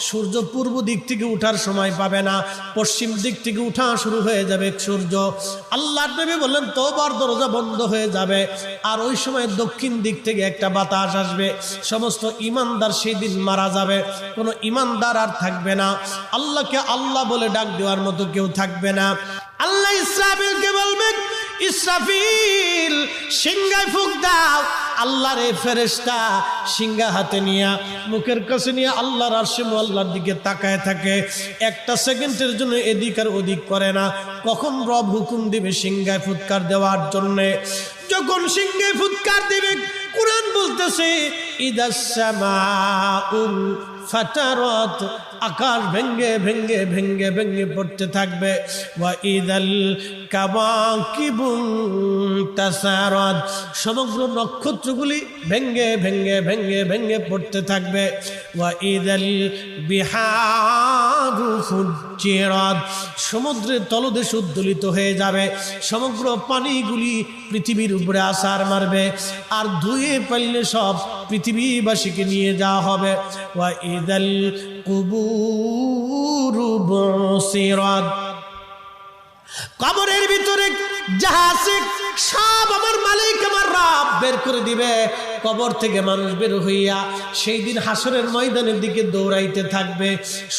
সূর্য পূর্ব দিক থেকে উঠার সময় পাবে না। পশ্চিম দিক থেকে উঠা শুরু হয়ে যাবে সূর্য। আল্লাহ নবী বললেন, তোবার দরজা বন্ধ হয়ে যাবে। আর ওই সময় দক্ষিণ দিক থেকে একটা বাতাস আসবে। সমস্ত ইমানদার সেই দিন মারা যাবে। কোনো ইমানদার আর থাকবে না। আল্লাহকে আল্লাহ বলে ডাক দেওয়ার মতো কেউ থাকবে না। আল্লাহ ইসরাফিলকে বলবেন, ইসরাফিল, সিংহায় ফুক দাও। আল্লাহর এই ফেরেস্তা সিংহা হাতে নিয়ে মুখের কাছে নিয়ে আল্লাহর আরশে আল্লাহর দিকে তাকায় থাকে। একটা সেকেন্ডের জন্য এদিক আর ওদিক করে না। কখন রব হুকুম দিবে সিংহায় ফুৎকার দেওয়ার জন্যে? যখন সিংহে ফুৎকার দিবে, কোরআন বলতেছে ফাটারত আকাশ ভেঙ্গে ভেঙ্গে ভেঙ্গে ভেঙ্গে পড়তে থাকবে। ওয়া ইদাল কাবাকিবুন তাসারাত, সমগ্র নক্ষত্রগুলি ভেঙ্গে ভেঙ্গে ভেঙ্গে ভেঙ্গে পড়তে থাকবে। ওয়া ইদাল বিহারু সমুদ্রের তলদেশ উদ্দোলিত হয়ে যাবে। সমগ্র পানিগুলি পৃথিবীর উপরে আসার মারবে। আর ধুয়ে পাইলে সব পৃথিবীবাসীকে নিয়ে যাওয়া হবে। ওয়া কুবুরু বসিরাত। কবরের ভিতরে যাহা সব আমার মালিক, আমার রাব বের করে দিবে। কবর থেকে মানুষ বের হইয়া সেই দিন হাসরের ময়দানের দিকে দৌড়াইতে থাকবে।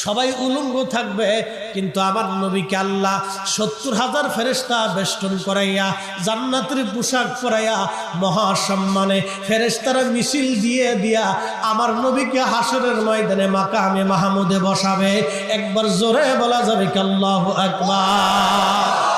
সবাই উলঙ্গ থাকবে, কিন্তু আমার নবীকে আল্লাহ সত্তর হাজার ফেরেস্তা বেষ্টন করাইয়া, জান্নাতের পোশাক পরাইয়া মহাসম্মানে ফেরেস্তারা মিছিল দিয়ে দিয়া আমার নবীকে হাসরের ময়দানে মাকামে মাহমুদে বসাবে। একবার জোরে বলা যাবে কাল্লাহ আকবার।